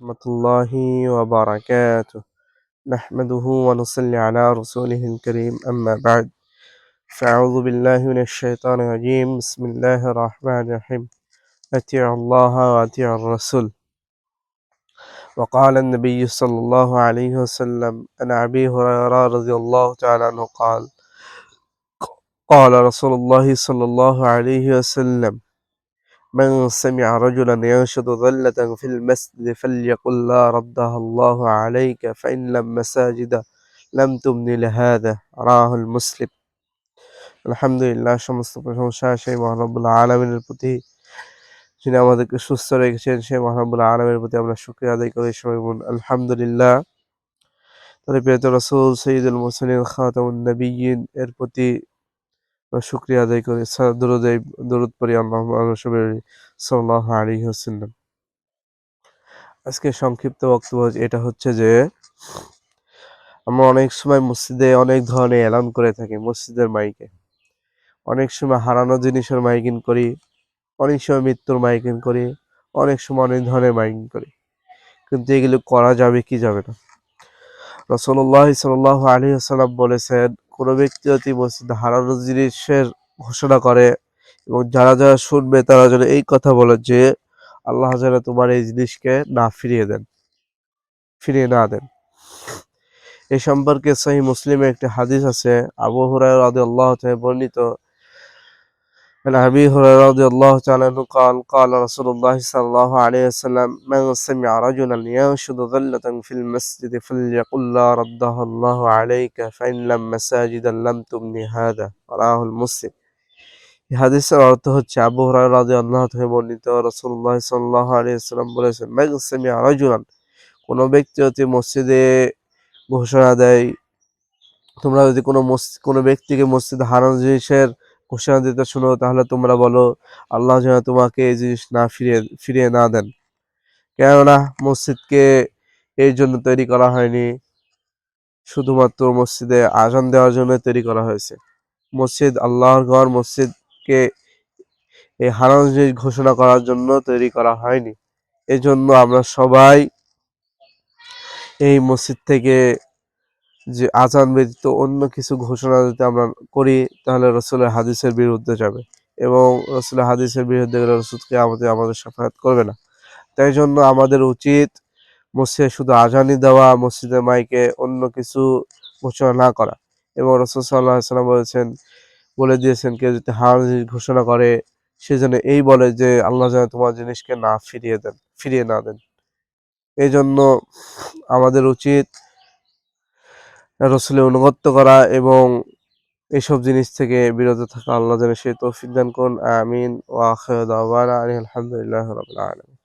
ورحمة الله وبركاته. نحمده ونصلي على رسوله الكريم أما بعد. فأعوذ بالله من الشيطان الرجيم. بسم الله الرحمن الرحيم. أطيعوا الله وأطيعوا الرسول. وقال النبي صلى الله عليه وسلم عن أبي هريرة رضي الله تعالى عنه قال قال رسول الله صلى الله عليه وسلم من سمع رجلا ينشد ظلة في المسجد فليقل لا ردها الله عليك فإن لم مساجد لم تبني لهذا রাহ মুসলিম আলহামদুলিল্লাহ সমস্ত প্রশংসা সেই মহানবুল্লাহ আলমিনের প্রতি যিনি আমাদেরকে সুস্থ রেখেছেন সেই মহানবুল্লাহ আলমের প্রতি আমরা শুক্রিয়া আদায় করি সবাই বলুন আলহামদুলিল্লাহ তাহলে প্রিয়ত রসুল সঈদুল মুসলিম খাতামুন নবীন এর প্রতি আমরা শুক্রিয়া আদায় করি। দরুদ দরুদ পড়ি আল্লাহ সাল্লাহ আলী হোসাল্লাম আজকে সংক্ষিপ্ত বক্তব্য এটা হচ্ছে যে, আমরা অনেক সময় মসজিদে অনেক ধরনের এলান করে থাকি মসজিদের মাইকে। অনেক সময় হারানো জিনিসের মাইকিং করি, অনেক সময় মৃত্যুর মাইকিং করি, অনেক সময় অনেক ধরনের মাইকিং করি। কিন্তু এগুলো করা যাবে কি যাবে না? রসল্লাহ সাল্লাহ আলী আসালাম বলেছেন কোনো ব্যক্তি অতি মসজিদ হারানো জিনিসের ঘোষণা করে এবং যারা যারা শুনবে তারা যেন এই কথা বলে যে আল্লাহ যেন তোমার এই জিনিসকে না ফিরিয়ে দেন, ফিরিয়ে না দেন। এ সম্পর্কে সহি মুসলিমে একটি হাদিস আছে, আবু হুরায় রাদি আল্লাহ বর্ণিত عن أبي هريرة رضي الله تعالى عنه قال قال رسول الله صلى الله عليه وسلم من سمع رجلا ينشد ظلة في المسجد فليقل لا ردها الله عليك فإن لم مساجدا لم تبني هذا رواه المسلم হাদিসের অর্থ হচ্ছে আবু হরাই রাজি আল্লাহ থেকে বর্ণিত রসুল্লাহ সাল্লাহ আলিয়াল্লাম বলেছেন মেঘসেমি আরজুলান কোনো ব্যক্তি অতি মসজিদে ঘোষণা দেয় তোমরা যদি কোনো কোনো ব্যক্তিকে মসজিদে হারানো জিনিসের ঘোষণা দিতে শুনো, তাহলে তোমরা বলো, আল্লাহ যেন তোমাকে এই জিনিস না ফিরিয়ে ফিরিয়ে না দেন। কেননা মসজিদকে এই জন্য তৈরি করা হয়নি, শুধুমাত্র মসজিদে আজান দেওয়ার জন্য তৈরি করা হয়েছে। মসজিদ আল্লাহর ঘর, মসজিদকে এই হারানো জিনিস ঘোষণা করার জন্য তৈরি করা হয়নি। এজন্য আমরা সবাই এই মসজিদ থেকে যে আজান ব্যতীত অন্য কিছু ঘোষণা যদি আমরা করি, তাহলে রসুলের হাদিসের বিরুদ্ধে যাবে এবং রসুলের হাদিসের বিরুদ্ধে গেলে রসুলকে আমাদের আমাদের সাফায়াত করবে না। তাই জন্য আমাদের উচিত মসজিদে শুধু আজানি দেওয়া, মসজিদের মাইকে অন্য কিছু ঘোষণা না করা। এবং রসুল সাল্লাহ সাল্লাম বলেছেন, বলে দিয়েছেন কেউ যদি হার ঘোষণা করে, সে যেন এই বলে যে আল্লাহ যেন তোমার জিনিসকে না ফিরিয়ে দেন, ফিরিয়ে না দেন। এই জন্য আমাদের উচিত রসুলের অনুগত্য করা এবং এসব জিনিস থেকে বিরত থাকা আল্লাহ যেন সে তৌফিক দান করুন। আমিন। ওয়াখ আলহামদুলিল্লাহ রাব্বিল আলম